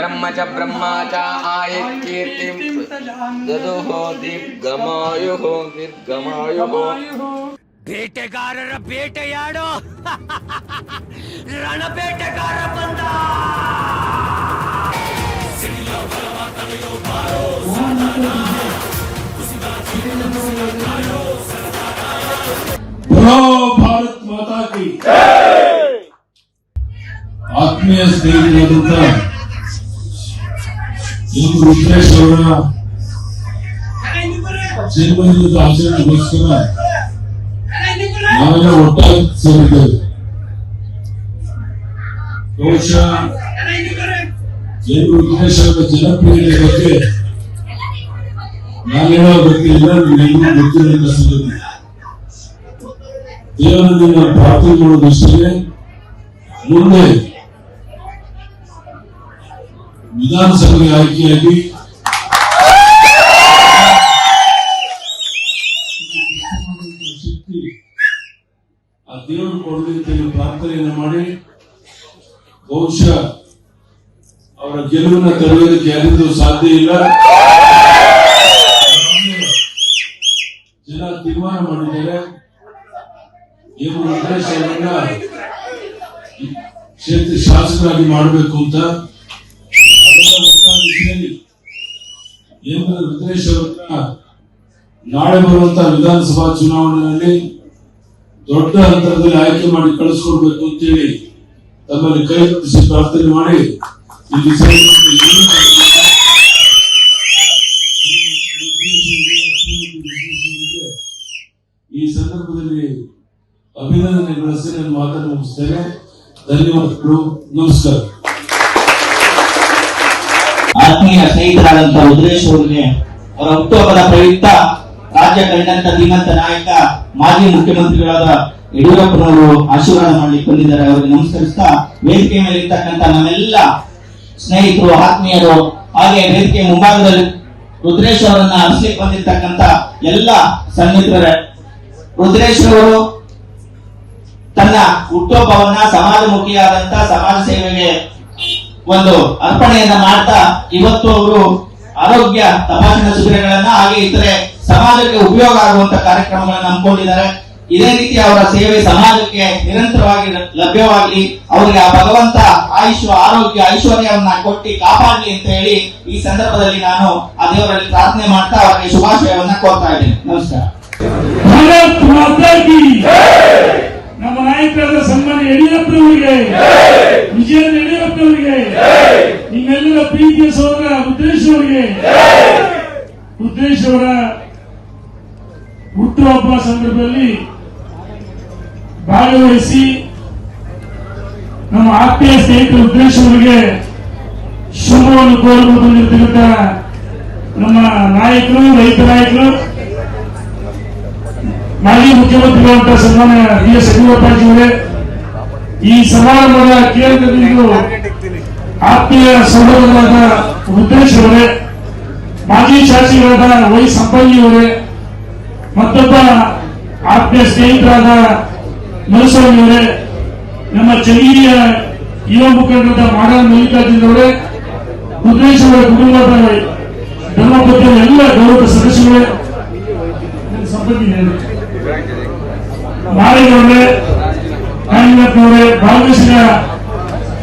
ब्रह्म च ब्रह्मा च आय कीर्तिं ददुः दीर्घमायुः दीर्घमायुः ಬೇಟೆಗಾರರ ಬೇಟೆಯಾಡೋ ರಣಬೇಟೆಗಾರ ಬಂದ बोलो भारत माता की ಆತ್ಮೀಯ ಸ್ನೇಹಿತರಾದಂತ ಎಂ ಜನ್ಮದಿನದ ಆಚರಣೆಗೋಸ್ಕರ ನಾವೆಲ್ಲ ಒಟ್ಟಾಗಿ ಸೇರಿದ್ದೇವೆ ಬಹುಶಃ ರುದ್ರೇಶ್ ಅವರ ಜನಪ್ರಿಯತೆ ಬಗ್ಗೆ ನಾನೇನೋ ಗೊತ್ತಿಲ್ಲ ನಿಮ್ಮೆಲ್ಲರೂ ಗೊತ್ತಿರಲಿಲ್ಲ ಸಂಗತಿ ದೇವರಲ್ಲಿ ನಾವು ಪ್ರಾರ್ಥನೆ ಮಾಡೋದಷ್ಟೇ ಮುಂದೆ ವಿಧಾನಸಭೆಗೆ ಆಯ್ಕೆಯಾಗಿ ಶಕ್ತಿ ಆ ದೇವರು ಕೊಡಲಿ ಅಂತ ಹೇಳಿ ಪ್ರಾರ್ಥನೆಯನ್ನು ಮಾಡಿ ಬಹುಶಃ ಅವರ ಗೆಲುವನ್ನ ತಡೆಯೋದಕ್ಕೆ ಯಾರಿಂದೂ ಸಾಧ್ಯ ಇಲ್ಲ. ಜನ ತೀರ್ಮಾನ ಮಾಡಿದ್ದಾರೆ. ಕ್ಷೇತ್ರ ಶಾಸಕರಾಗಿ ಮಾಡಬೇಕು ಅಂತ. ರುದ್ರೇಶ್ ಅವರನ್ನ ನಾಳೆ ಬರುವಂತ ವಿಧಾನಸಭಾ ಚುನಾವಣೆಯಲ್ಲಿ ದೊಡ್ಡ ಹಂತದಲ್ಲಿ ಆಯ್ಕೆ ಮಾಡಿ ಕಳಿಸ್ಕೊಡ್ಬೇಕು ಅಂತೇಳಿ ತಮ್ಮಲ್ಲಿ ಕೈ ಪ್ರಾರ್ಥನೆ ಮಾಡಿ. ಈ ಸಂದರ್ಭದಲ್ಲಿ ಅಭಿನಂದನೆ ನಾನು ಮಾತನ್ನು ಮುಗಿಸ್ತೇನೆ. ಧನ್ಯವಾದಗಳು. ನಮಸ್ಕಾರ. ಆತ್ಮೀಯ ಸ್ನೇಹಿತರಾದಂತಹ ಉದ್ರೇಶ್ ಅವರಿಗೆ ಅವರ ಹುಟ್ಟುಹಬ್ಬದ ಪ್ರಯುಕ್ತ ರಾಜ್ಯ ಕಂಡಂತ ಧೀಮಂತ ನಾಯಕ ಮಾಜಿ ಮುಖ್ಯಮಂತ್ರಿಗಳಾದ ಯಡಿಯೂರಪ್ಪನವರು ಆಶೀರ್ವಾದ ಮಾಡಲಿಕ್ಕೆ ಬಂದಿದ್ದಾರೆ. ಅವರಿಗೆ ನಮಸ್ಕರಿಸ್ತಾ ವೇದಿಕೆ ಮೇಲೆ ಇರ್ತಕ್ಕಂಥ ನಮ್ಮೆಲ್ಲ ಸ್ನೇಹಿತರು, ಆತ್ಮೀಯರು, ಹಾಗೆ ವೇದಿಕೆ ಮುಂಭಾಗದಲ್ಲಿ ರುದ್ರೇಶ್ ಅವರನ್ನ ಬಂದಿರ್ತಕ್ಕಂಥ ಎಲ್ಲ ಸನ್ಮಿತ್ರರೇ ರುದ್ರೇಶ್ ಅವರು ತನ್ನ ಹುಟ್ಟುಹಬ್ಬವನ್ನ ಸಮಾಜಮುಖಿಯಾದಂತ ಸಮಾಜ ಸೇವೆಗೆ ಒಂದು ಅರ್ಪಣೆಯನ್ನ ಮಾಡ್ತಾ ಇವತ್ತು ಅವರು ಆರೋಗ್ಯ ತಪಾಸಣಾ ಶಿಬಿರಗಳನ್ನ ಹಾಗೆ ಇತರೆ ಸಮಾಜಕ್ಕೆ ಉಪಯೋಗ ಆಗುವಂತ ಕಾರ್ಯಕ್ರಮಗಳನ್ನ ಹಮ್ಮಿಕೊಂಡಿದ್ದಾರೆ. ಇದೇ ರೀತಿ ಅವರ ಸೇವೆ ಸಮಾಜಕ್ಕೆ ನಿರಂತರವಾಗಿ ಲಭ್ಯವಾಗಲಿ ಅವರಿಗೆ ಆ ಭಗವಂತ ಆಯುಷ್ ಆರೋಗ್ಯ, ಐಶ್ವರ್ಯವನ್ನ ಕೊಟ್ಟಿ ಕಾಪಾಡಲಿ ಅಂತ ಹೇಳಿ ಈ ಸಂದರ್ಭದಲ್ಲಿ ನಾನು ಆ ದೇವರಲ್ಲಿ ಪ್ರಾರ್ಥನೆ ಮಾಡ್ತಾ ಅವರಿಗೆ ಶುಭಾಶಯವನ್ನ ಕೋರ್ತಾ ಇದ್ದೇನೆ. ನಮಸ್ಕಾರ. ನಮ್ಮ ನಾಯಕರಾದ ಸನ್ಮಾನ್ಯ ಯಡಿಯೂರಪ್ಪನವರಿಗೆ ವಿಜಯೇಂದ್ರ ಯಡಿಯೂರಪ್ಪನವರಿಗೆ ನಿಮ್ಮೆಲ್ಲರ ಪ್ರೀತಿಯ ಸೋದರ ರುದ್ರೇಶ್ ಅವರ ಹುಟ್ಟುಹಬ್ಬ ಸಂದರ್ಭದಲ್ಲಿ ಭಾಗವಹಿಸಿ ನಮ್ಮ ಆತ್ಮೀಯ ಸ್ನೇಹಿತ ಉದ್ದೇಶಗಳಿಗೆ ಶುಭವನ್ನು ಬಂದಿರತಕ್ಕಂಥ ನಮ್ಮ ನಾಯಕರು, ರೈತ ನಾಯಕರು, ಮಾಜಿ ಮುಖ್ಯಮಂತ್ರಿಗಳಂತ ಸನ್ಮಾನ್ಯ ಬಿ ಎಸ್ ಯಡಿಯೂರಪ್ಪಾಜಿ ಅವರೇ, ಈ ಸಮಾರಂಭದ ಕೇಂದ್ರದಲ್ಲಿ ಆತ್ಮೀಯ ಸಹೋದರರಾದ ರುದ್ರೇಶ್ ಅವರೇ ಮಾಜಿ ಶಾಸಕರಾದ ವೈ ಸಂಪಂಗಿ ಮತ್ತೊಬ್ಬ ಆತ್ಮೀಯ ಸ್ನೇಹಿತರಾದ ಮನಸ್ವಾಮಿ ಅವರೇ ನಮ್ಮ ಚನ್ನಗಿರಿಯ ಯುವ ಮುಖಂಡರಾದ ಮಾಡಲ್ ಮಲ್ಲಿಕಾರ್ಜುನ ಅವರೇ ರುದ್ರೇಶ್ ಅವರ ಕುಟುಂಬದ ಧರ್ಮಪತ್ರ ಎಲ್ಲ ಗೌರವ ಸದಸ್ಯರೇ ಸಂಪತ್ತಿ ಮಾರಿನವರೇ ಕಾಂಗ್ರೆಸ್ನವರೇ ಭಾಗವಹಿಸಿದ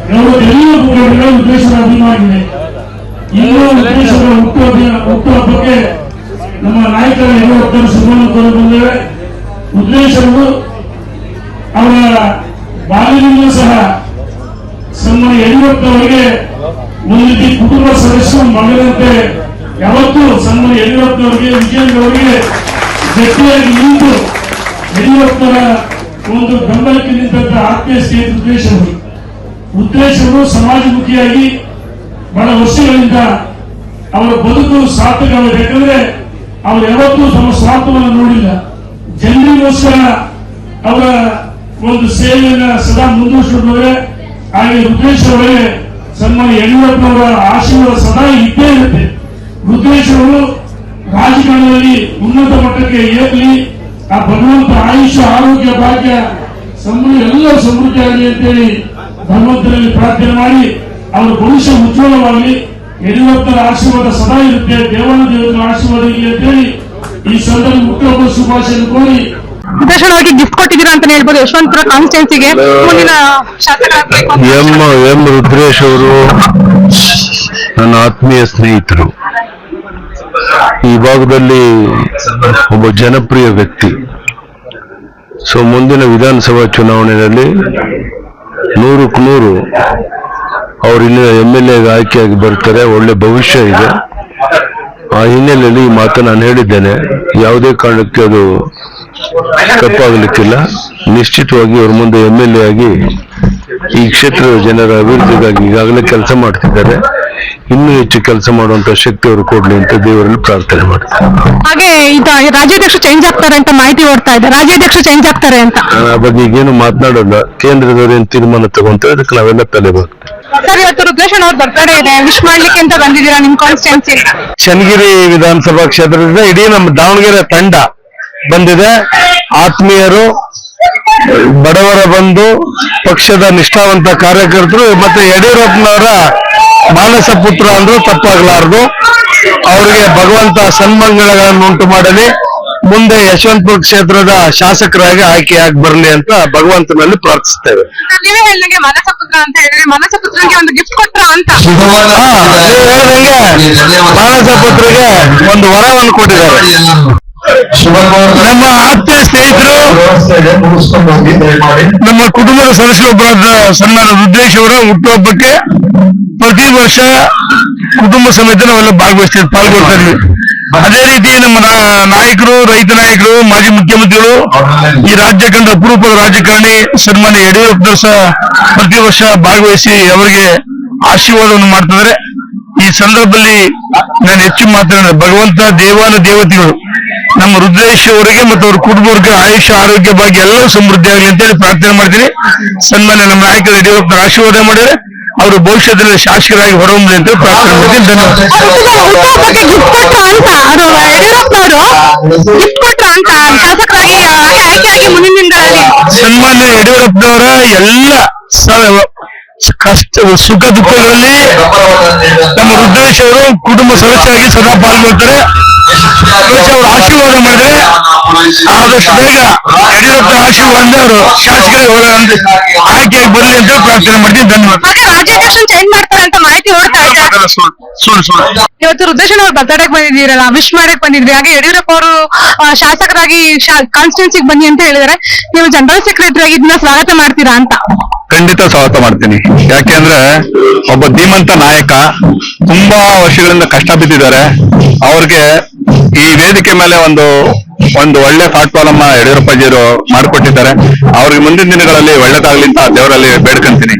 ಗೌರವ ಎಲ್ಲ ಮುಖಂಡರು ಉದ್ದೇಶದ ಅಭಿಮಾನಿಗಳೇ. ಇನ್ನೂ ಉದ್ದೇಶದ ಹುಟ್ಟುಹಬ್ಬ ಹುಟ್ಟುಹಬ್ಬಕ್ಕೆ ನಮ್ಮ ನಾಯಕರ ಎಲ್ಲ ಸಿದ್ಧಗಳನ್ನು ಕೋರಿಕೊಂಡಿದ್ದೇವೆ ಉದ್ದೇಶರು ಅವರ ಬಾಲ್ಯದಿಂದಲೂ ಸಹ ಸಣ್ಣ ಯಡಿಯೂರಪ್ಪನವರಿಗೆ ಒಂದು ರೀತಿ ಕುಟುಂಬ ಸದಸ್ಯರು ಮಗನಂತೆ ಯಾವತ್ತೂ ಸಣ್ಣ ಯಡಿಯೂರಪ್ಪನವರಿಗೆ ವಿಜಯೇಂದ್ರ ಅವರಿಗೆ ಜೊತೆಯಾಗಿ ನಿಂತು ಯಡಿಯೂರಪ್ಪನ ಒಂದು ಬೆಂಬಲಕ್ಕೆ ನಿಂತಹ ಆತ್ಮೀಯ ಸ್ನೇಹಿತ ಉದ್ದೇಶವರು ಉದ್ದೇಶವರು ಸಮಾಜಮುಖಿಯಾಗಿ ಬಹಳ ವರ್ಷಗಳಿಂದ ಅವರ ಬದುಕು ಸಾರ್ಥಕವಾಗಿದೆ ಯಾಕಂದ್ರೆ ಅವರು ಯಾವತ್ತೂ ತಮ್ಮ ಸ್ವಾರ್ಥವನ್ನು ನೋಡಿಲ್ಲ. ಜನರಿಗೋಸ್ಕರ ಅವರ ಒಂದು ಸೇವೆಯನ್ನ ಸದಾ ಮುಂದುವರಿಸಿಕೊಂಡ್ರೆ ಹಾಗೆ ರುದ್ರೇಶ್ ಅವರೇ ಸನ್ಮಾನ್ಯ ಯಡಿಯೂರಪ್ಪನವರ ಆಶೀರ್ವಾದ ಸದಾ ಇದ್ದೇ ಇರುತ್ತೆ. ರುದ್ರೇಶ್ ಅವರು ರಾಜಕಾರಣದಲ್ಲಿ ಉನ್ನತ ಮಟ್ಟಕ್ಕೆ ಏರಲಿ. ಆ ಭಗವಂತ ಆಯುಷ್ಯ ಆರೋಗ್ಯ, ಭಾಗ್ಯ ಸಮೃದ್ಧಿ ಎಲ್ಲ ಸಮೃದ್ಧಿ ಆಗಲಿ ಅಂತೇಳಿ ಭಗವಂತನಲ್ಲಿ ಪ್ರಾರ್ಥನೆ ಮಾಡಿ, ಅವರ ಭವಿಷ್ಯ ಉಜ್ವಲವಾಗಲಿ. ಯಡಿಯೂರಪ್ಪನ ಆಶೀರ್ವಾದ ಸದಾ ಇರುತ್ತೆ. ದೇವನ ದೇವರ ಆಶೀರ್ವಾದ ಇರಲಿ ಅಂತೇಳಿ ಈ ಸಂದರ್ಭ ಮುಖ್ಯ ಶುಭಾಶಯ ಕೋರಿ ಅವರಿಗೆ ಗಿಫ್ಟ್ ಕೊಟ್ಟಿದ್ದೀರಾ ಅಂತ ಹೇಳ್ಬೋದು. ಯಶವಂತಪುರ ಕಾನ್ಸ್ಟಿಟ್ಯೂನ್ಸಿಗೆ ಮುಂದಿನ ಶಾಸಕರಾಗಬೇಕು ಅಂತ. ಎಂ ಎಂ ರುದ್ರೇಶ್ ಅವರು ನನ್ನ ಆತ್ಮೀಯ ಸ್ನೇಹಿತರು. ಈ ಭಾಗದಲ್ಲಿ ಒಬ್ಬ ಜನಪ್ರಿಯ ವ್ಯಕ್ತಿ. ಸೊ ಮುಂದಿನ ವಿಧಾನಸಭಾ ಚುನಾವಣೆಯಲ್ಲಿ ನೂರಕ್ಕೆ ನೂರು ಅವರು ಇಲ್ಲಿನ ಎಂ ಎಲ್ ಎಗೆ ಆಯ್ಕೆಯಾಗಿ ಬರ್ತಾರೆ. ಒಳ್ಳೆ ಭವಿಷ್ಯ ಇದೆ. ಆ ಹಿನ್ನೆಲೆಯಲ್ಲಿ ಈ ಮಾತು ನಾನು ಹೇಳಿದ್ದೇನೆ. ಯಾವುದೇ ಕಾರಣಕ್ಕೆ ಅದು ತಪ್ಪಾಗಲಿಕ್ಕಿಲ್ಲ. ನಿಶ್ಚಿತವಾಗಿ ಅವ್ರ ಮುಂದೆ ಎಂ ಎಲ್ ಎ ಆಗಿ ಈ ಕ್ಷೇತ್ರದ ಜನರ ಅಭಿವೃದ್ಧಿಗಾಗಿ ಈಗಾಗಲೇ ಕೆಲಸ ಮಾಡ್ತಿದ್ದಾರೆ. ಇನ್ನೂ ಹೆಚ್ಚು ಕೆಲಸ ಮಾಡುವಂತ ಶಕ್ತಿ ಅವರು ಕೊಡ್ಲಿ ಅಂತ ದೇವರಲ್ಲಿ ಪ್ರಾರ್ಥನೆ ಮಾಡ್ತಾರೆ ಹಾಗೆ ಈಗ ರಾಜ್ಯಾಧ್ಯಕ್ಷ ಚೇಂಜ್ ಆಗ್ತಾರೆ ಅಂತ ಮಾಹಿತಿ ಓಡ್ತಾ ಇದೆ. ರಾಜ್ಯಾಧ್ಯಕ್ಷ ಚೇಂಜ್ ಆಗ್ತಾರೆ ಅಂತ. ನಾನು ಆ ಬಗ್ಗೆ ಈಗೇನು ಮಾತನಾಡೋಲ್ಲ. ಕೇಂದ್ರದವ್ರು ಏನ್ ತೀರ್ಮಾನ ತಗೊಂತಾರೆ ಅದಕ್ಕೆ ನಾವೆಲ್ಲ ತಲೆ ಸರ್ ಇವತ್ತು ರುದ್ರೇಶನ್ ಅವ್ರ ಬರ್ತಡೇ ಇದೆ. ವಿಶ್ ಮಾಡ್ಲಿಕ್ಕೆ ಅಂತ ಬಂದಿದ್ದೀರಾ? ನಿಮ್ ಕಾನ್ಸ್ಟಿಟ್ಯೂನ್ಸಿ ಚನ್ನಗಿರಿ ವಿಧಾನಸಭಾ ಕ್ಷೇತ್ರದಿಂದ ಇಡೀ ನಮ್ಮ ದಾವಣಗೆರೆ ತಂಡ ಬಂದಿದೆ. ಆತ್ಮೀಯರು ಬಡವರ ಬಂದು ಪಕ್ಷದ ನಿಷ್ಠಾವಂತ ಕಾರ್ಯಕರ್ತರು ಮತ್ತೆ ಯಡಿಯೂರಪ್ಪನವರ ಮಾನಸ ಪುತ್ರ ಅಂದ್ರೂ ತಪ್ಪಾಗಲಾರದು. ಅವರಿಗೆ ಭಗವಂತ ಸನ್ಮಂಗಳಗಳನ್ನು ಉಂಟು ಮಾಡಲಿ. ಮುಂದೆ ಯಶವಂತಪುರ ಕ್ಷೇತ್ರದ ಶಾಸಕರಾಗಿ ಆಯ್ಕೆಯಾಗಿ ಬರಲಿ ಅಂತ ಭಗವಂತನಲ್ಲಿ ಪ್ರಾರ್ಥಿಸ್ತೇವೆ ನೀವೇ ಹೇಳಿದಂಗೆ ಮಾನಸ ಅಂತ ಹೇಳಿದ್ರೆ ಮಾನಸಪುತ್ರನಿಗೆ ಒಂದು ಗಿಫ್ಟ್ ಅಂತ. ಒಂದು ವರವನ್ನು ಕೊಟ್ಟಿದ್ದಾರೆ. ನಮ್ಮ ಆತ್ಮೀಯ ಸ್ನೇಹಿತರು ನಮ್ಮ ಕುಟುಂಬದ ಸದಸ್ಯರೊಬ್ಬರಾದ ಸಣ್ಣ ರುದ್ರೇಶ್ ಅವರ ಹುಟ್ಟುಹಬ್ಬಕ್ಕೆ ಪ್ರತಿ ವರ್ಷ ಕುಟುಂಬ ಸಮೇತ ನಾವೆಲ್ಲ ಭಾಗವಹಿಸ್ತೀವಿ ಪಾಲ್ಗೊಳ್ತಾ ಇದ್ವಿ. ಅದೇ ರೀತಿ ನಮ್ಮ ನಾಯಕರು ರೈತ ನಾಯಕರು ಮಾಜಿ ಮುಖ್ಯಮಂತ್ರಿಗಳು ಈ ರಾಜ್ಯ ಕಂಡ ಅಪರೂಪದ ರಾಜಕಾರಣಿ ಸನ್ಮಾನ್ಯ ಯಡಿಯೂರಪ್ಪ ಸಹ ಪ್ರತಿ ವರ್ಷ ಭಾಗವಹಿಸಿ ಅವರಿಗೆ ಆಶೀರ್ವಾದವನ್ನು ಮಾಡ್ತಿದ್ದಾರೆ. ಈ ಸಂದರ್ಭದಲ್ಲಿ ನಾನು ಹೆಚ್ಚು ಮಾತನಾಡ ಭಗವಂತ ದೇವಾನ ದೇವತೆಗಳು. ನಮ್ಮ ರುದ್ರೇಶ್ ಅವರಿಗೆ ಮತ್ತು ಅವ್ರ ಕುಟುಂಬಕ್ಕೆ ಆಯುಷ್ಯ ಆರೋಗ್ಯ ಭಾಗ್ಯ ಎಲ್ಲವೂ ಸಮೃದ್ಧಿ ಆಗಲಿ ಅಂತೇಳಿ ಪ್ರಾರ್ಥನೆ ಮಾಡ್ತೀನಿ. ಸನ್ಮಾನ್ಯ ನಮ್ಮ ನಾಯಕರು ಯಡಿಯೂರಪ್ಪನ ಆಶೀರ್ವಾದ ಮಾಡಿದ್ರೆ ಅವರು ಭವಿಷ್ಯದಲ್ಲಿ ಶಾಸಕರಾಗಿ ಹೊರಹೊಮ್ಮಲಿ ಅಂತ ಪ್ರಾರ್ಥನೆ ಮಾಡ್ತೀನಿ. ಧನ್ಯವಾದ. ಸನ್ಮಾನ್ಯ ಯಡಿಯೂರಪ್ಪನವರ ಎಲ್ಲ ಕಷ್ಟ ಸುಖ, ದುಃಖಗಳಲ್ಲಿ ನಮ್ಮ ರುದ್ರೇಶ್ ಅವರು ಕುಟುಂಬ ಸದಸ್ಯರಾಗಿ ಸದಾ ಪಾಲ್ಗೊಳ್ತಾರೆ. ಅವರು ಆಶೀರ್ವಾದ ಮಾಡಿದ್ರೆ ಆದಷ್ಟು ಬೇಗ ಯಡಿಯೂರಪ್ಪ ಆಶೀರ್ವಾದ ಅವರು ಶಾಸಕರಿಗೆ ಹೊರ ಆಯ್ಕೆಯಾಗಿ ಬರಲಿ ಅಂತ ಪ್ರಾರ್ಥನೆ ಮಾಡ್ತೀನಿ. ಧನ್ಯವಾದ. ಹಾಗೆ ರಾಜ್ಯಾಧ್ಯಕ್ಷ ಚೇಂಜ್ ಮಾಡ್ತಾರೆ ಅಂತ ಮಾಹಿತಿ ಓಡ್ತಾ ಇದೆ ಇವತ್ತು ರುದ್ರೇಶನ್ ಅವ್ರ ಬರ್ತಡೇಗೆ ಬಂದಿದ್ದೀರಲ್ಲ ವಿಶ್ ಮಾಡಕ್ ಬಂದಿದ್ವಿ ಹಾಗೆ ಯಡಿಯೂರಪ್ಪ ಅವರು ಶಾಸಕರಾಗಿ ಕಾನ್ಸ್ಟಿಟ್ಯೂನ್ಸಿಗೆ ಬನ್ನಿ ಅಂತ ಹೇಳಿದಾರೆ. ನೀವು ಜನರಲ್ ಸೆಕ್ರೆಟರಿ ಆಗಿ ಇದನ್ನ ಸ್ವಾಗತ ಮಾಡ್ತೀರಾ ಅಂತ? ಖಂಡಿತ ಸ್ವಾಗತ ಮಾಡ್ತೀನಿ. ಯಾಕೆಂದ್ರೆ ಒಬ್ಬ ಧೀಮಂತ ನಾಯಕ ತುಂಬಾ ವರ್ಷಗಳಿಂದ ಕಷ್ಟ ಬಿದ್ದಿದ್ದಾರೆ. ಅವ್ರಿಗೆ ಈ ವೇದಿಕೆ ಮೇಲೆ ಒಂದು ಒಂದು ಒಳ್ಳೆ ಪ್ಲಾಟ್ಫಾರ್ಮ್ ಯಡಿಯೂರಪ್ಪಾಜಿಯವರು ಮಾಡಿಕೊಟ್ಟಿದ್ದಾರೆ. ಅವ್ರಿಗೆ ಮುಂದಿನ ದಿನಗಳಲ್ಲಿ ಒಳ್ಳೇದಾಗ್ಲಿ ಅಂತ ದೇವರಲ್ಲಿ ಬೇಡ್ಕೊಂತೀನಿ.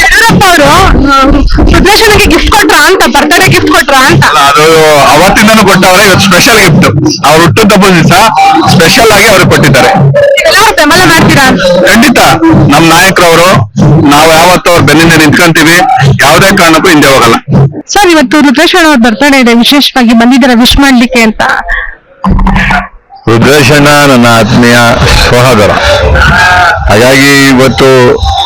ಯಡಿಯೂರಪ್ಪ ಅವರು ರುದ್ರೇಶನ್ಗೆ ಗಿಫ್ಟ್ ಕೊಟ್ರ ಅಂತ ಬರ್ತಡೇ ಗಿಫ್ಟ್ ಕೊಟ್ರ ಅಂತ? ಅದು ಅವತ್ತಿಂದನೂ ಕೊಟ್ಟವ್ರೆ ಇವತ್ತು ಸ್ಪೆಷಲ್ ಗಿಫ್ಟ್ ಅವ್ರು ಹುಟ್ಟಿದ ದಿವಸ ಸ್ಪೆಷಲ್ ಆಗಿ ಅವ್ರಿಗೆ ಕೊಟ್ಟಿದ್ದಾರೆ. ಬೆಂಬಲ ಮಾಡ್ತೀರಾ ಖಂಡಿತ. ನಮ್ ನಾಯಕರವರು ನಾವು ಯಾವತ್ತೂ ಅವ್ರ ಬೆನ್ನಿಂದ ನಿಂತ್ಕೊಂತೀವಿ. ಯಾವುದೇ ಕಾರಣಕ್ಕೂ ಹಿಂದೆ ಹೋಗಲ್ಲ. ಸರ್ ಇವತ್ತು ರುದ್ರೇಶ್ವರ ಅವ್ರ ಬರ್ತಡೇ ಇದೆ. ವಿಶೇಷವಾಗಿ ಬಂದಿದ್ದಾರೆ ವಿಶ್ ಮಾಡ್ಲಿಕ್ಕೆ ಅಂತ. ರುದ್ರೇಶಣ್ಣ ನನ್ನ ಆತ್ಮೀಯ ಸಹೋದರ. ಹಾಗಾಗಿ ಇವತ್ತು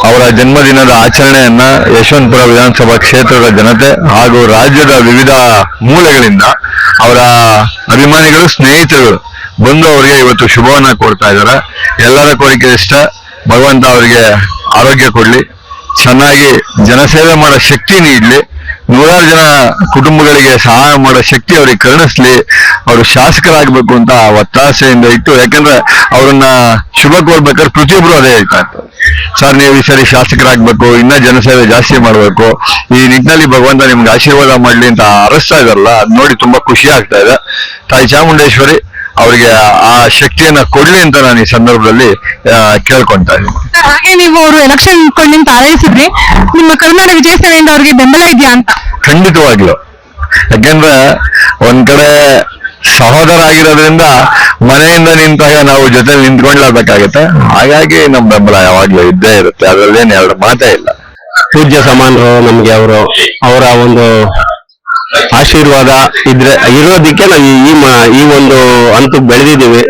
ಅವರ ಜನ್ಮದಿನದ ಆಚರಣೆಯನ್ನ ಯಶವಂತಪುರ ವಿಧಾನಸಭಾ ಕ್ಷೇತ್ರದ ಜನತೆ ಹಾಗೂ ರಾಜ್ಯದ ವಿವಿಧ ಮೂಲೆಗಳಿಂದ ಅವರ ಅಭಿಮಾನಿಗಳು ಸ್ನೇಹಿತರು ಬಂದು ಅವರಿಗೆ ಇವತ್ತು ಶುಭವನ್ನ ಕೊಡ್ತಾ ಇದ್ದಾರೆ. ಎಲ್ಲರ ಕೋರಿಕೆ ಇಷ್ಟ. ಭಗವಂತ ಅವರಿಗೆ ಆರೋಗ್ಯ ಕೊಡ್ಲಿ. ಚೆನ್ನಾಗಿ ಜನಸೇವೆ ಮಾಡೋ ಶಕ್ತಿ ನೀಡಲಿ ನೂರಾರು ಜನ ಕುಟುಂಬಗಳಿಗೆ ಸಹಾಯ ಮಾಡೋ ಶಕ್ತಿ ಅವ್ರಿಗೆ ಕರುಣಿಸ್ಲಿ, ಅವರು ಶಾಸಕರಾಗಬೇಕು ಅಂತ ಒತ್ತಾಸೆಯಿಂದ ಇಟ್ಟು, ಯಾಕಂದ್ರೆ ಅವ್ರನ್ನ ಶುಭ ಕೋರ್ಬೇಕಾದ್ರೆ ಪ್ರತಿಯೊಬ್ರು ಅದೇ ಹೇಳ್ತಾ ಇರ್ತಾರೆ. ಸರ್, ನೀವು ಈ ಸರಿ ಶಾಸಕರಾಗಬೇಕು, ಇನ್ನ ಜನಸೇವೆ ಜಾಸ್ತಿ ಮಾಡಬೇಕು, ಈ ನಿಟ್ಟಿನಲ್ಲಿ ಭಗವಂತ ನಿಮ್ಗೆ ಆಶೀರ್ವಾದ ಮಾಡಲಿ ಅಂತ ಅರಸ್ತಾ ಇದಾರಲ್ಲ ಅದ್ ನೋಡಿ ತುಂಬಾ ಖುಷಿ ಆಗ್ತಾ ಇದೆ. ತಾಯಿ ಚಾಮುಂಡೇಶ್ವರಿ ಅವರಿಗೆ ಆ ಶಕ್ತಿಯನ್ನ ಕೊಡ್ಲಿ ಅಂತ ನಾನು ಈ ಸಂದರ್ಭದಲ್ಲಿ ಆ, ಕೇಳ್ಕೊಂತಾ ಇದ್ದೀನಿ. ಹಾಗೆ ನೀವು ಅವರು ಎಲೆಕ್ಷನ್ ಕೊಂಡು ನಿಂತ ಆರೈಸಿದ್ರಿ. ನಿಮ್ಮ ಕರ್ನಾಟಕ ವಿಜಯ ಸೇನೆಯಿಂದ ಅವ್ರಿಗೆ ಬೆಂಬಲ ಇದೆಯಾ ಅಂತ? ಖಂಡಿತವಾಗ್ಲು. ಯಾಕೆಂದ್ರೆ ಒಂದ್ ಕಡೆ ಸಹೋದರ ಆಗಿರೋದ್ರಿಂದ ಮನೆಯಿಂದ ನಿಂತಾಗ ನಾವು ಜೊತೆ ನಿಂತ್ಕೊಂಡ್ಲೇಬೇಕಾಗತ್ತೆ ಹಾಗಾಗಿ ನಮ್ ಬೆಂಬಲ ಯಾವಾಗ್ಲೂ ಇದ್ದೇ ಇರುತ್ತೆ. ಅದ್ರಲ್ಲೇನ್ ಎರಡು ಮಾತೇ ಇಲ್ಲ. ಪೂಜ್ಯ ಸಮಾನರು ನಮ್ಗೆ ಅವರು ಅವರ ಒಂದು ಆಶೀರ್ವಾದ ಇದ್ರೆ ಇರೋದಿಕ್ಕೆ ನಾವು ಈ- ಈ ಮ- ಈ ಒಂದು ಅಂತ ಬೆಳೆದಿದ್ದೀವಿ.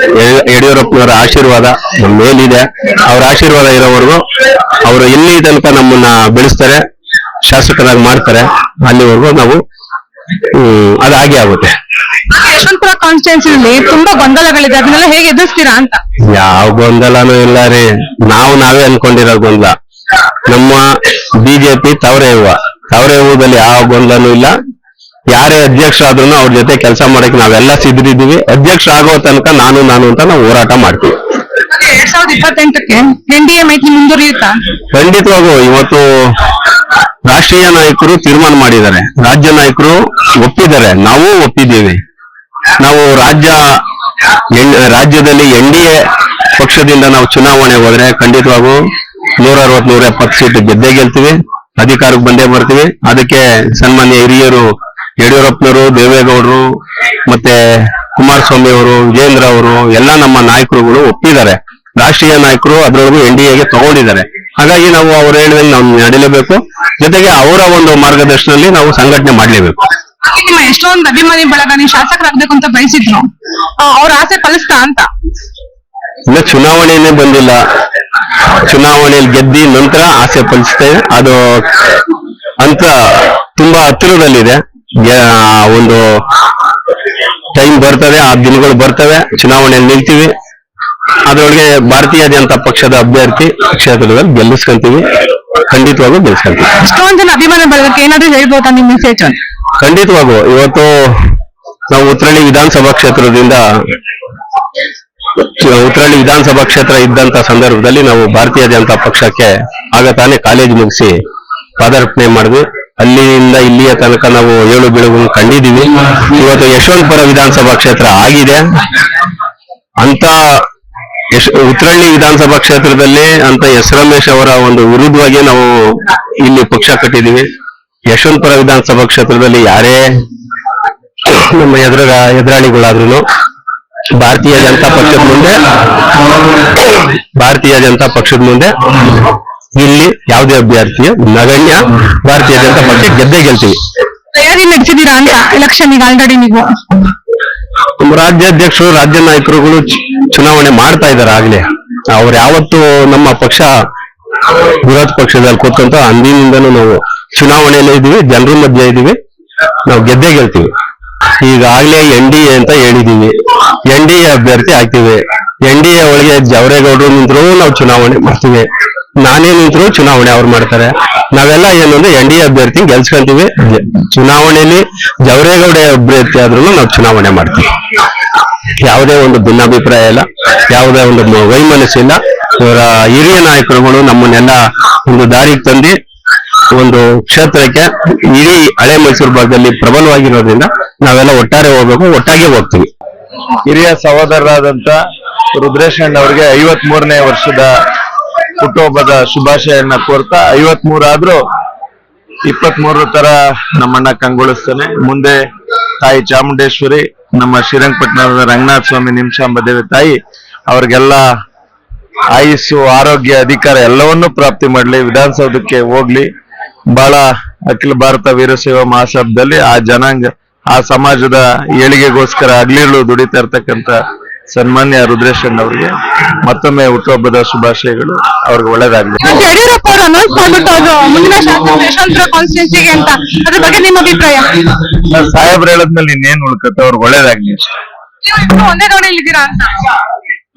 ಯಡಿಯೂರಪ್ಪನವರ ಆಶೀರ್ವಾದ ನಮ್ಮ ಮೇಲಿದೆ. ಅವ್ರ ಆಶೀರ್ವಾದ ಇರೋವರೆಗೂ ಅವರು ಎಲ್ಲಿ ತನಕ ನಮ್ಮನ್ನ ಬೆಳೆಸ್ತಾರೆ ಶಾಸಕರಾಗಿ ಮಾಡ್ತಾರೆ. ಅಲ್ಲಿವರೆಗೂ ನಾವು ಅದಾಗೆ ಆಗುತ್ತೆ. ಯಶವಂತಪುರ ತುಂಬಾ ಗೊಂದಲಗಳಿದೆ. ಅದನ್ನೆಲ್ಲ ಹೇಗೆ ಎದುರಿಸ್ತೀರಾ ಅಂತ? ಯಾವ ಗೊಂದಲನೂ ಇಲ್ಲ ರೀ. ನಾವು ನಾವೇ ಅನ್ಕೊಂಡಿರೋ ಗೊಂದಲ. ನಮ್ಮ ಬಿಜೆಪಿ ತವರೇವ ತವರೇವದಲ್ಲಿ ಯಾವ ಗೊಂದಲನೂ ಇಲ್ಲ. ಯಾರೇ ಅಧ್ಯಕ್ಷರಾದ್ರೂ ಅವ್ರ ಜೊತೆ ಕೆಲಸ ಮಾಡಕ್ಕೆ ನಾವೆಲ್ಲ ಸಿದ್ಧರಿದ್ದೀವಿ. ಅಧ್ಯಕ್ಷ ಆಗೋ ತನಕ ನಾನು ನಾನು ಅಂತ ನಾವು ಹೋರಾಟ ಮಾಡ್ತೀವಿ. ಎರಡ್ ಸಾವಿರದ ಇಪ್ಪತ್ತೆಂಟಕ್ಕೆ ಎನ್ ಡಿ ಎ ಮೈತ್ರಿ ಮುಂದುವರಿಯುತ್ತಾ? ಖಂಡಿತವಾಗೂ ಇವತ್ತು ರಾಷ್ಟ್ರೀಯ ನಾಯಕರು ತೀರ್ಮಾನ ಮಾಡಿದ್ದಾರೆ. ರಾಜ್ಯ ನಾಯಕರು ಒಪ್ಪಿದ್ದಾರೆ. ನಾವು ಒಪ್ಪಿದ್ದೀವಿ. ನಾವು ರಾಜ್ಯ ರಾಜ್ಯದಲ್ಲಿ ಎನ್ ಡಿ ಎ ಪಕ್ಷದಿಂದ ನಾವು ಚುನಾವಣೆ ಹೋದ್ರೆ ಖಂಡಿತವಾಗೂ ನೂರ ಅರವತ್ ನೂರ ಎಪ್ಪತ್ತು ಸೀಟ್ ಗೆದ್ದೇ ಗೆಲ್ತೀವಿ. ಅಧಿಕಾರಕ್ಕೆ ಬಂದೇ ಬರ್ತೀವಿ. ಅದಕ್ಕೆ ಸನ್ಮಾನ್ಯ ಹಿರಿಯರು ಯಡಿಯೂರಪ್ಪನವರು ದೇವೇಗೌಡರು ಮತ್ತೆ ಕುಮಾರಸ್ವಾಮಿ ಅವರು ವಿಜೇಂದ್ರ ಅವರು ಎಲ್ಲ ನಮ್ಮ ನಾಯಕರುಗಳು ಒಪ್ಪಿದ್ದಾರೆ. ರಾಷ್ಟ್ರೀಯ ನಾಯಕರು ಅದರೊಳಗೂ ಎನ್ ಡಿ ಎಗೆ ತಗೊಂಡಿದ್ದಾರೆ. ಹಾಗಾಗಿ ನಾವು ಅವ್ರು ಹೇಳಿದಂಗೆ ನಾವು ನಡೀಲೇಬೇಕು. ಜೊತೆಗೆ ಅವರ ಒಂದು ಮಾರ್ಗದರ್ಶನದಲ್ಲಿ ನಾವು ಸಂಘಟನೆ ಮಾಡಲೇಬೇಕು. ನಿಮ್ಮ ಎಷ್ಟೊಂದು ಅಭಿಮಾನಿ ಬಳಗ ನೀವು ಶಾಸಕರಾಗ್ಬೇಕು ಅಂತ ಬಯಸಿದ್ರು. ಅವ್ರ ಆಸೆ ಫಲಿಸ್ತಾ ಅಂತ. ಇಲ್ಲ ಚುನಾವಣೆನೇ ಬಂದಿಲ್ಲ. ಚುನಾವಣೆಯಲ್ಲಿ ಗೆದ್ದಿ ನಂತರ ಆಸೆ ಫಲಿಸ್ತೇವೆ ಅದು ಅಂತ ತುಂಬಾ ಹತ್ತಿರದಲ್ಲಿದೆ. ಒಂದು ಟೈಮ್ ಬರ್ತದೆ ಆ ದಿನಗಳು ಬರ್ತವೆ ಚುನಾವಣೆಯಲ್ಲಿ ನಿಲ್ತೀವಿ. ಅದರೊಳಗೆ ಭಾರತೀಯ ಜನತಾ ಪಕ್ಷದ ಅಭ್ಯರ್ಥಿ ಕ್ಷೇತ್ರದಲ್ಲಿ ಗೆಲ್ಲಿಸ್ಕೊಂತೀವಿ. ಖಂಡಿತವಾಗೂ ಗೆಲ್ಲಿಸ್ಕೊಂತೀವಿ. ಎಷ್ಟೊಂದ್ ಜನ ಅಭಿಮಾನಿ ಬಳಗಕ್ಕೆ ಏನಾದ್ರೂ ಹೇಳ್ಬೋದಾ ನಿಮ್ ಮೆಸೇಜ್ ಖಂಡಿತವಾಗೂ ಇವತ್ತು ನಾವು ಉತ್ರಳ್ಳಿ ವಿಧಾನಸಭಾ ಕ್ಷೇತ್ರದಿಂದ ಉತ್ತರಳ್ಳಿ ಉತ್ರಳ್ಳಿ ವಿಧಾನಸಭಾ ಕ್ಷೇತ್ರ ಇದ್ದಂತ ಸಂದರ್ಭದಲ್ಲಿ ನಾವು ಭಾರತೀಯ ಜನತಾ ಪಕ್ಷಕ್ಕೆ ಆಗ ತಾನೇ ಕಾಲೇಜ್ ಮುಗಿಸಿ ಪಾದಾರ್ಪಣೆ ಮಾಡಿದ್ವಿ. ಅಲ್ಲಿಂದ ಇಲ್ಲಿಯ ತನಕ ನಾವು ಏಳು ಬೆಳಗು ಕಂಡಿದ್ದೀವಿ. ಇವತ್ತು ಯಶವಂತಪುರ ವಿಧಾನಸಭಾ ಕ್ಷೇತ್ರ ಆಗಿದೆ. ಅಂತ ಯಶ್ ಉತ್ರಳ್ಳಿ ವಿಧಾನಸಭಾ ಕ್ಷೇತ್ರದಲ್ಲಿ ಅಂತ ಎಸ್ ರಮೇಶ್ ಅವರ ಒಂದು ವಿರುದ್ಧವಾಗಿ ನಾವು ಇಲ್ಲಿ ಪಕ್ಷ ಕಟ್ಟಿದ್ದೀವಿ. ಯಶವಂತಪುರ ವಿಧಾನಸಭಾ ಕ್ಷೇತ್ರದಲ್ಲಿ ಯಾರೇ ನಮ್ಮ ಎದುರ ಎದುರಾಳಿಗಳಾದ್ರೂ ಭಾರತೀಯ ಜನತಾ ಪಕ್ಷದ ಮುಂದೆ, ಭಾರತೀಯ ಜನತಾ ಪಕ್ಷದ ಮುಂದೆ ಇಲ್ಲಿ ಯಾವುದೇ ಅಭ್ಯರ್ಥಿಯ ನಗಣ್ಯ ಭಾರತೀಯ ಜನತಾ ಪಕ್ಷ ಗೆದ್ದೇ ಗೆಲ್ತೀವಿ. ತಯಾರಿ ನಡೆಸಿದೀರಾ ಅಂತ ಎಲೆಕ್ಷನ್ ಈಗ ಆಲ್ರೆಡಿ ನೀವು? ನಮ್ಮ ರಾಜ್ಯಾಧ್ಯಕ್ಷರು ರಾಜ್ಯ ನಾಯಕರುಗಳು ಚುನಾವಣೆ ಮಾಡ್ತಾ ಇದ್ದಾರೆ ಆಗ್ಲೇ. ಅವ್ರು ಯಾವತ್ತು ನಮ್ಮ ಪಕ್ಷ ವಿರೋಧ ಪಕ್ಷದಲ್ಲಿ ಕೂತ್ಕೊಂತ ಅಂದಿನಿಂದನೂ ನಾವು ಚುನಾವಣೆಯಲ್ಲೇ ಇದೀವಿ ಜನರ ಮಧ್ಯೆ ಇದೀವಿ ನಾವು ಗೆದ್ದೇ ಗೆಲ್ತೀವಿ. ಈಗಾಗಲೇ ಎನ್ ಡಿ ಎ ಅಂತ ಹೇಳಿದೀವಿ ಎನ್ ಡಿ ಎ ಅಭ್ಯರ್ಥಿ ಆಗ್ತೀವಿ. ಎನ್ ಡಿ ಎ ಒಳಗೆ ಜವರೇಗೌಡರು ನಿಂತರೂ ನಾವು ಚುನಾವಣೆ ಮಾಡ್ತೀವಿ. ನಾನೇ ನಿಂತರೂ ಚುನಾವಣೆ ಅವ್ರು ಮಾಡ್ತಾರೆ. ನಾವೆಲ್ಲ ಏನು ಅಂದ್ರೆ ಎನ್ ಡಿ ಎ ಅಭ್ಯರ್ಥಿ ಗೆಲ್ಸ್ಕೊಂತೀವಿ. ಚುನಾವಣೆಯಲ್ಲಿ ಜವರೇಗೌಡ ಅಭ್ಯರ್ಥಿ ಆದ್ರೂ ನಾವು ಚುನಾವಣೆ ಮಾಡ್ತೀವಿ. ಯಾವುದೇ ಒಂದು ಭಿನ್ನಾಭಿಪ್ರಾಯ ಇಲ್ಲ. ಯಾವುದೇ ಒಂದು ವೈಮನಸ್ಸಿಲ್ಲ ಇವರ ಹಿರಿಯ ನಾಯಕರುಗಳು ನಮ್ಮನ್ನೆಲ್ಲ ಒಂದು ದಾರಿಗೆ ತಂದಿ ಒಂದು ಕ್ಷೇತ್ರಕ್ಕೆ ಇಡೀ ಹಳೆ ಮೈಸೂರು ಭಾಗದಲ್ಲಿ ಪ್ರಬಲವಾಗಿರೋದ್ರಿಂದ ನಾವೆಲ್ಲ ಒಟ್ಟಾರೆ ಹೋಗ್ಬೇಕು, ಒಟ್ಟಾಗೆ ಹೋಗ್ತೀವಿ. ಹಿರಿಯ ಸಹೋದರರಾದಂತ ರುದ್ರೇಶಣ್ಣ ಅವರಿಗೆ ಐವತ್ ಮೂರನೇ ವರ್ಷದ ಹುಟ್ಟುಹಬ್ಬದ ಶುಭಾಶಯನ್ನ ಕೋರ್ತಾ ಐವತ್ ಆದ್ರೂ ಇಪ್ಪತ್ ಮೂರು ತರ ನಮ್ಮಣ್ಣ ಕಂಗೊಳಿಸ್ತಾನೆ. ಮುಂದೆ ತಾಯಿ ಚಾಮುಂಡೇಶ್ವರಿ, ನಮ್ಮ ಶ್ರೀರಂಗಪಟ್ಟಣದ ರಂಗನಾಥ ಸ್ವಾಮಿ ನಿಮಿಷಾಂಬ ದೇವಿ ತಾಯಿ, ಅವ್ರಿಗೆಲ್ಲ ಆಯುಸ್ಸು, ಆರೋಗ್ಯ, ಅಧಿಕಾರ ಎಲ್ಲವನ್ನೂ ಪ್ರಾಪ್ತಿ ಮಾಡ್ಲಿ. ವಿಧಾನಸೌಧಕ್ಕೆ ಹೋಗ್ಲಿ. ಬಹಳ ಅಖಿಲ ಭಾರತ ವೀರಶೈವ ಮಹಾಸಭದಲ್ಲಿ ಆ ಜನಾಂಗ, ಆ ಸಮಾಜದ ಏಳಿಗೆಗೋಸ್ಕರ ಅಗ್ಲಿರ್ಲು ದುಡಿತಾ ಇರ್ತಕ್ಕಂಥ ಸನ್ಮಾನ್ಯ ರುದ್ರೇಶಣ್ಣ ಅವರಿಗೆ ಮತ್ತೊಮ್ಮೆ ಹುಟ್ಟುಹಬ್ಬದ ಶುಭಾಶಯಗಳು. ಅವ್ರಿಗೆ ಒಳ್ಳೇದಾಗ್ಲಿ. ಯಡಿಯೂರಪ್ಪ ಅವರು ಅನೌನ್ಸ್ ಮಾಡ್ಬಿಟ್ಟು ಮುಂದಿನ ಕಾನ್ಸ್ಟಿಟ್ಯೂನ್ಸಿಗೆ ಅಂತ. ಅದ್ರ ಬಗ್ಗೆ ನಿಮ್ಮ ಅಭಿಪ್ರಾಯ? ಸಾಹೇಬ್ರು ಹೇಳದ್ಮೇಲೆ ಇನ್ನೇನ್ ಉಳ್ಕತ್ತ? ಅವ್ರಿಗೆ ಒಳ್ಳೇದಾಗ್ಲಿ ನೀವು ಒಂದೇ ದೋಣಿಯಲ್ಲಿ ಇದ್ದೀರಾ ಅಂತ.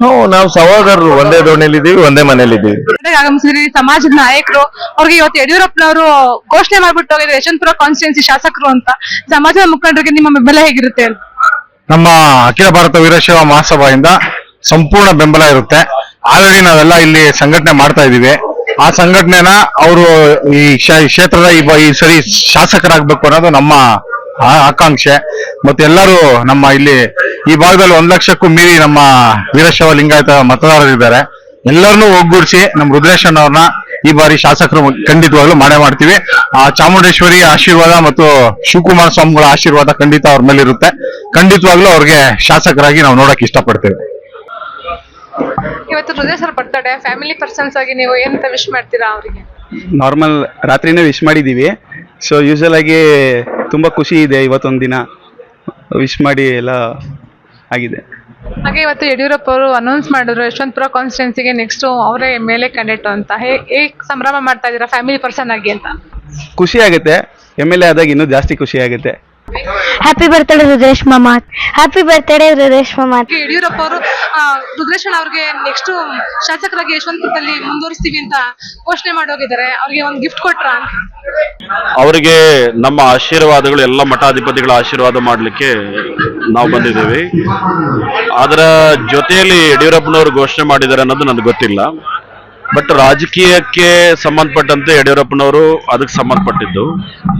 ಹ್ಞೂ ನಾವು ಸಹೋದರರು ಒಂದೇ ದೋಣಿಯಲ್ಲಿ ಇದೀವಿ ಒಂದೇ ಮನೇಲಿ ಇದೀವಿ ಆಗಮಿಸಿದ್ರಿ ಸಮಾಜದ ನಾಯಕರು. ಅವ್ರಿಗೆ ಇವತ್ತು ಯಡಿಯೂರಪ್ಪನವರು ಘೋಷಣೆ ಮಾಡ್ಬಿಟ್ಟು ಹೋಗಿದ್ರು ಯಶವಂತಪುರ ಕಾನ್ಸ್ಟಿಟ್ಯೂನ್ಸಿ ಶಾಸಕರು ಅಂತ. ಸಮಾಜದ ಮುಖಂಡರಿಗೆ ನಿಮ್ಮ ಬೆಲೆ ಹೇಗಿರುತ್ತೆ ಅಂತ. ನಮ್ಮ ಅಖಿಲ ಭಾರತ ವೀರಶೈವ ಮಹಾಸಭೆಯಿಂದ ಸಂಪೂರ್ಣ ಬೆಂಬಲ ಇರುತ್ತೆ. ಆಲ್ರೆಡಿ ನಾವೆಲ್ಲ ಇಲ್ಲಿ ಸಂಘಟನೆ ಮಾಡ್ತಾ ಇದ್ದೀವಿ. ಆ ಸಂಘಟನೆನ ಅವರು ಈ ಕ್ಷ- ಕ್ಷೇತ್ರದ ಈ ಸರಿ ಶಾಸಕರಾಗಬೇಕು ಅನ್ನೋದು ನಮ್ಮ ಆಕಾಂಕ್ಷೆ. ಮತ್ತೆ ಎಲ್ಲರೂ ನಮ್ಮ ಇಲ್ಲಿ ಈ ಭಾಗದಲ್ಲಿ ಒಂದ್ ಲಕ್ಷಕ್ಕೂ ಮೀರಿ ನಮ್ಮ ವೀರಶೈವ ಲಿಂಗಾಯತ ಮತದಾರರಿದ್ದಾರೆ. ಎಲ್ಲರನ್ನೂ ಒಗ್ಗೂಡಿಸಿ ನಮ್ಮ ರುದ್ರೇಶನ್ ಅವ್ರನ್ನ ಈ ಬಾರಿ ಶಾಸಕರು ಖಂಡಿತವಾಗ್ಲೂ ಮಾಡೇ ಮಾಡ್ತೀವಿ. ಆ ಚಾಮುಂಡೇಶ್ವರಿ ಆಶೀರ್ವಾದ ಮತ್ತು ಶಿವಕುಮಾರ ಸ್ವಾಮಿಗಳ ಆಶೀರ್ವಾದ ಖಂಡಿತ ಅವ್ರ ಮೇಲೆ ಇರುತ್ತೆ ಖಂಡಿತವಾಗ್ಲೂ ಅವ್ರಿಗೆ ಶಾಸಕರಾಗಿ ನಾವು ನೋಡಕ್ ಇಷ್ಟಪಡ್ತೇವೆ. ಇವತ್ತು ಹೃದಯ ಸರ್ ಬರ್ತಾಡೆ ಫ್ಯಾಮಿಲಿ ಪರ್ಸನ್ಸ್ ಆಗಿ ನೀವು ಏನಂತ ವಿಶ್ ಮಾಡ್ತೀರಾ ಅವರಿಗೆ? ನಾರ್ಮಲ್ ರಾತ್ರಿನೇ ವಿಶ್ ಮಾಡಿದ್ದೀವಿ ಸೊ ಯೂಶಲ್ ಆಗಿ ತುಂಬ ಖುಷಿ ಇದೆ ಇವತ್ತೊಂದು ದಿನ ವಿಶ್ ಮಾಡಿ ಎಲ್ಲ ಆಗಿದೆ. ಹಾಗೆ ಇವತ್ತು ಯಡಿಯೂರಪ್ಪ ಅವರು ಅನೌನ್ಸ್ ಮಾಡಿದ್ರು ಯಶವಂತಪುರ ಕಾನ್ಸ್ಟಿಟ್ಯೂನ್ಸಿಗೆ ನೆಕ್ಸ್ಟ್ ಅವರೇ ಎಂ ಎಲ್ ಎ ಕ್ಯಾಂಡಿಡೇಟ್ ಅಂತ ಹೇಗೆ ಸಂಭ್ರಮ ಮಾಡ್ತಾ ಇದ್ದೀರಾ? ಫ್ಯಾಮಿಲಿ ಪರ್ಸನ್ ಆಗಿ ಅಂತ. ಖುಷಿ ಆಗುತ್ತೆ. ಎಂ ಎಲ್ ಎ ಆದಾಗ ಇನ್ನೂ ಜಾಸ್ತಿ ಖುಷಿ ಆಗುತ್ತೆ. ಹ್ಯಾಪಿ ಬರ್ತ್ಡೇ ರುದ್ರೇಶ್ ಮಾಮಾತ್ ಹ್ಯಾಪಿ ಬರ್ತ್ಡೇ ರುದ್ರೇಶ್ ಮಾಮಾತ್ ಯಡಿಯೂರಪ್ಪ ಅವರು ರುದ್ರೇಶ್ ಅವ್ರಿಗೆ ನೆಕ್ಸ್ಟ್ ಶಾಸಕರಾಗಿ ಯಶವಂತಪುರದಲ್ಲಿ ಮುಂದುವರಿಸ್ತೀವಿ ಅಂತ ಘೋಷಣೆ ಮಾಡೋಗಿದ್ದಾರೆ ಅವ್ರಿಗೆ ಒಂದು ಗಿಫ್ಟ್ ಕೊಟ್ರ? ಅವರಿಗೆ ನಮ್ಮ ಆಶೀರ್ವಾದಗಳು ಎಲ್ಲ ಮಠಾಧಿಪತಿಗಳ ಆಶೀರ್ವಾದ ಮಾಡಲಿಕ್ಕೆ ನಾವು ಬಂದಿದ್ದೀವಿ. ಅದರ ಜೊತೆಯಲ್ಲಿ ಯಡಿಯೂರಪ್ಪನವರು ಘೋಷಣೆ ಮಾಡಿದ್ದಾರೆ ಅನ್ನೋದು ನನಗೆ ಗೊತ್ತಿಲ್ಲ. ಬಟ್ ರಾಜಕೀಯಕ್ಕೆ ಸಂಬಂಧಪಟ್ಟಂತೆ ಯಡಿಯೂರಪ್ಪನವರು ಅದಕ್ಕೆ ಸಂಬಂಧಪಟ್ಟಿದ್ದು.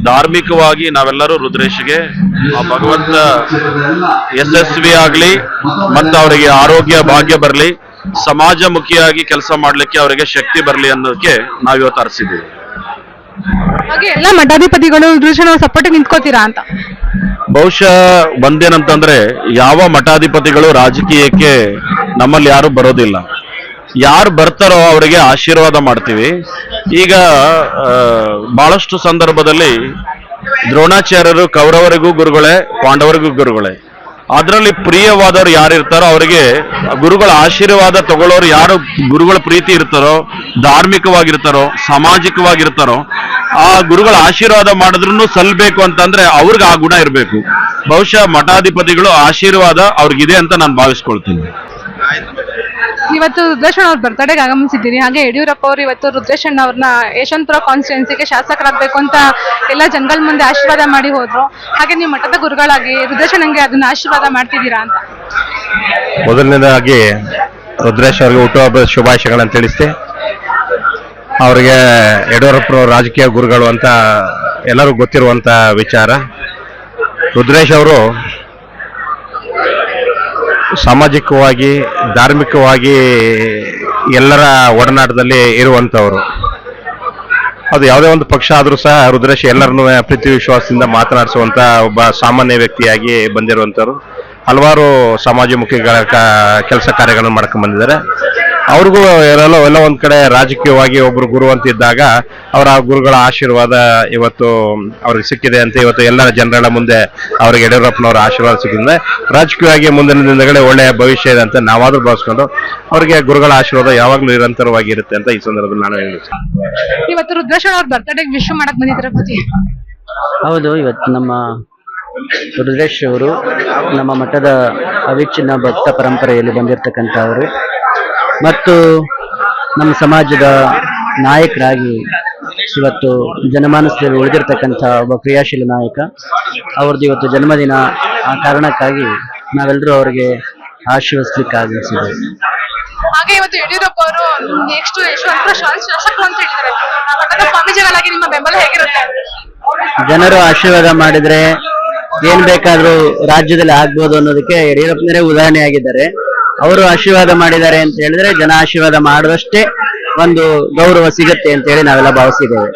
ಧಾರ್ಮಿಕವಾಗಿ ನಾವೆಲ್ಲರೂ ರುದ್ರೇಶ್ಗೆ ಆ ಭಗವಂತ ಯಶಸ್ವಿ ಆಗಲಿ ಮತ್ತು ಅವರಿಗೆ ಆರೋಗ್ಯ ಭಾಗ್ಯ ಬರಲಿ ಸಮಾಜಮುಖಿಯಾಗಿ ಕೆಲಸ ಮಾಡಲಿಕ್ಕೆ ಅವರಿಗೆ ಶಕ್ತಿ ಬರಲಿ ಅನ್ನೋದಕ್ಕೆ ನಾವಿವತ್ತು ಅರಸಿದ್ದೀವಿ. ಹಾಗೆ ಎಲ್ಲ ಮಠಾಧಿಪತಿಗಳು ರುದ್ರೇಶನ್ ಅವ್ರ ಸಪೋರ್ಟ್ ನಿಂತ್ಕೋತೀರಾ ಅಂತ? ಬಹುಶಃ ಒಂದೇನಂತಂದ್ರೆ ಯಾವ ಮಠಾಧಿಪತಿಗಳು ರಾಜಕೀಯಕ್ಕೆ ನಮ್ಮಲ್ಲಿ ಯಾರು ಬರೋದಿಲ್ಲ. ಯಾರು ಬರ್ತಾರೋ ಅವರಿಗೆ ಆಶೀರ್ವಾದ ಮಾಡ್ತೀವಿ. ಈಗ ಬಹಳಷ್ಟು ಸಂದರ್ಭದಲ್ಲಿ ದ್ರೋಣಾಚಾರ್ಯರು ಕೌರವರಿಗೂ ಗುರುಗಳೇ, ಪಾಂಡವರಿಗೂ ಗುರುಗಳೇ. ಅದರಲ್ಲಿ ಪ್ರಿಯವಾದವರು ಯಾರು ಇರ್ತಾರೋ ಅವರಿಗೆ ಗುರುಗಳ ಆಶೀರ್ವಾದ ತಗೊಳ್ಳೋರು ಯಾರು ಗುರುಗಳ ಪ್ರೀತಿ ಇರ್ತಾರೋ, ಧಾರ್ಮಿಕವಾಗಿರ್ತಾರೋ, ಸಾಮಾಜಿಕವಾಗಿರ್ತಾರೋ, ಆ ಗುರುಗಳ ಆಶೀರ್ವಾದ ಮಾಡಿದ್ರು ಸಲ್ಬೇಕು ಅಂತಂದ್ರೆ ಅವ್ರಿಗೆ ಆ ಗುಣ ಇರಬೇಕು. ಬಹುಶಃ ಮಠಾಧಿಪತಿಗಳು ಆಶೀರ್ವಾದ ಅವ್ರಿಗಿದೆ ಅಂತ ನಾನು ಭಾವಿಸ್ಕೊಳ್ತೀನಿ. ಇವತ್ತು ರುದ್ರೇಶನ್ ಅವ್ರ ಬರ್ತಡೆಗೆ ಆಗಮಿಸಿದ್ದೀನಿ ಹಾಗೆ ಯಡಿಯೂರಪ್ಪ ಅವರು ಇವತ್ತು ರುದ್ರೇಶ್ವರ ಅವ್ರನ್ನ ಯಶವಂತಪುರ ಕಾನ್ಸ್ಟಿಟ್ಯೂನ್ಸಿಗೆ ಶಾಸಕರಾಗಬೇಕು ಅಂತ ಎಲ್ಲ ಜನಗಳ ಮುಂದೆ ಆಶೀರ್ವಾದ ಮಾಡಿ ಹೋದ್ರು. ಹಾಗೆ ನೀವು ಮಠದ ಗುರುಗಳಾಗಿ ರುದ್ರೇಶನ್ಗೆ ಅದನ್ನ ಆಶೀರ್ವಾದ ಮಾಡ್ತಿದ್ದೀರಾ ಅಂತ. ಮೊದಲನೇದಾಗಿ ರುದ್ರೇಶ್ ಊಟ ಹುಟ್ಟುಹಬ್ಬದ ಶುಭಾಶಯಗಳನ್ನು ತಿಳಿಸಿ ಅವರಿಗೆ ಯಡಿಯೂರಪ್ಪರು ರಾಜಕೀಯ ಗುರುಗಳು ಅಂತ ಎಲ್ಲರೂ ಗೊತ್ತಿರುವಂತ ವಿಚಾರ. ರುದ್ರೇಶ್ ಅವರು ಸಾಮಾಜಿಕವಾಗಿ, ಧಾರ್ಮಿಕವಾಗಿ ಎಲ್ಲರ ಒಡನಾಟದಲ್ಲಿ ಇರುವಂಥವರು. ಅದು ಯಾವುದೇ ಒಂದು ಪಕ್ಷ ಆದರೂ ಸಹ ರುದ್ರೇಶ್ ಎಲ್ಲರನ್ನು ಪ್ರೀತಿ ವಿಶ್ವಾಸದಿಂದ ಮಾತನಾಡಿಸುವಂಥ ಒಬ್ಬ ಸಾಮಾನ್ಯ ವ್ಯಕ್ತಿಯಾಗಿ ಬಂದಿರುವಂಥವ್ರು. ಹಲವಾರು ಸಮಾಜಮುಖಿಗಳ ಕೆಲಸ ಕಾರ್ಯಗಳನ್ನು ಮಾಡ್ಕೊಂಡು ಬಂದಿದ್ದಾರೆ. ಅವ್ರಿಗೂ ಎಲ್ಲೋ ಎಲ್ಲ ಒಂದ್ ಕಡೆ ರಾಜಕೀಯವಾಗಿ ಒಬ್ರು ಗುರು ಅಂತ ಇದ್ದಾಗ ಅವರ ಗುರುಗಳ ಆಶೀರ್ವಾದ ಇವತ್ತು ಅವ್ರಿಗೆ ಸಿಕ್ಕಿದೆ ಅಂತ ಇವತ್ತು ಎಲ್ಲ ಜನರ ಮುಂದೆ ಅವ್ರಿಗೆ ಯಡಿಯೂರಪ್ಪನವರ ಆಶೀರ್ವಾದ ಸಿಕ್ಕಿದೆ. ರಾಜಕೀಯವಾಗಿ ಮುಂದಿನ ದಿನಗಳೇ ಒಳ್ಳೆಯ ಭವಿಷ್ಯ ಇದೆ ಅಂತ ನಾವಾದ್ರೂ ಭಾವಿಸ್ಕೊಂಡು ಅವ್ರಿಗೆ ಗುರುಗಳ ಆಶೀರ್ವಾದ ಯಾವಾಗ್ಲೂ ನಿರಂತರವಾಗಿ ಇರುತ್ತೆ ಅಂತ ಈ ಸಂದರ್ಭದಲ್ಲಿ ನಾನು ಹೇಳ್ತೀನಿ ಇವತ್ತು ರುದ್ರೇಶ್ವರ ಅವ್ರ ಬರ್ತಡೇ ವಿಶ್ ಮಾಡಕ್ ಬಂದಿದ್ದೀರಾ ಹೌದು ಇವತ್ತು ನಮ್ಮ ರುದ್ರೇಶ್ ಅವರು ನಮ್ಮ ಮಠದ ಅವಿಚ್ಛಿನ್ನ ಭಕ್ತ ಪರಂಪರೆಯಲ್ಲಿ ಬಂದಿರತಕ್ಕಂಥವರು. ಮತ್ತು ನಮ್ಮ ಸಮಾಜದ ನಾಯಕರಾಗಿ ಇವತ್ತು ಜನಮಾನಸದಲ್ಲಿ ಉಳಿದಿರ್ತಕ್ಕಂಥ ಒಬ್ಬ ಕ್ರಿಯಾಶೀಲ ನಾಯಕ. ಅವ್ರದ್ದು ಇವತ್ತು ಜನ್ಮದಿನ. ಆ ಕಾರಣಕ್ಕಾಗಿ ನಾವೆಲ್ಲರೂ ಅವರಿಗೆ ಆಶೀರ್ವದಿಸ್ಲಿಕ್ಕೆ ಆಗಮಿಸಿದ್ದೇವೆ ಹಾಗೆ ಇವತ್ತು ಯಡಿಯೂರಪ್ಪ ಅವರು ನೆಕ್ಸ್ಟ್ ಶಾಸಕರು ಅಂತ ಹೇಳಿದ್ದಾರೆ. ಸ್ವಾಮೀಜಿಗಳಾಗಿ ನಿಮ್ಮ ಬೆಂಬಲ ಹೇಗಿರುತ್ತೆ? ಜನರು ಆಶೀರ್ವಾದ ಮಾಡಿದ್ರೆ ಏನ್ ಬೇಕಾದ್ರೂ ರಾಜ್ಯದಲ್ಲಿ ಆಗ್ಬೋದು ಅನ್ನೋದಕ್ಕೆ ಯಡಿಯೂರಪ್ಪನವರೇ ಉದಾಹರಣೆಯಾಗಿದ್ದಾರೆ. ಅವರು ಆಶೀರ್ವಾದ ಮಾಡಿದ್ದಾರೆ ಅಂತ ಹೇಳಿದ್ರೆ ಜನ ಆಶೀರ್ವಾದ ಮಾಡುವಷ್ಟೇ ಒಂದು ಗೌರವ ಸಿಗುತ್ತೆ ಅಂತ ಹೇಳಿ ನಾವೆಲ್ಲ ಭಾವಿಸಿದ್ದೇವೆ.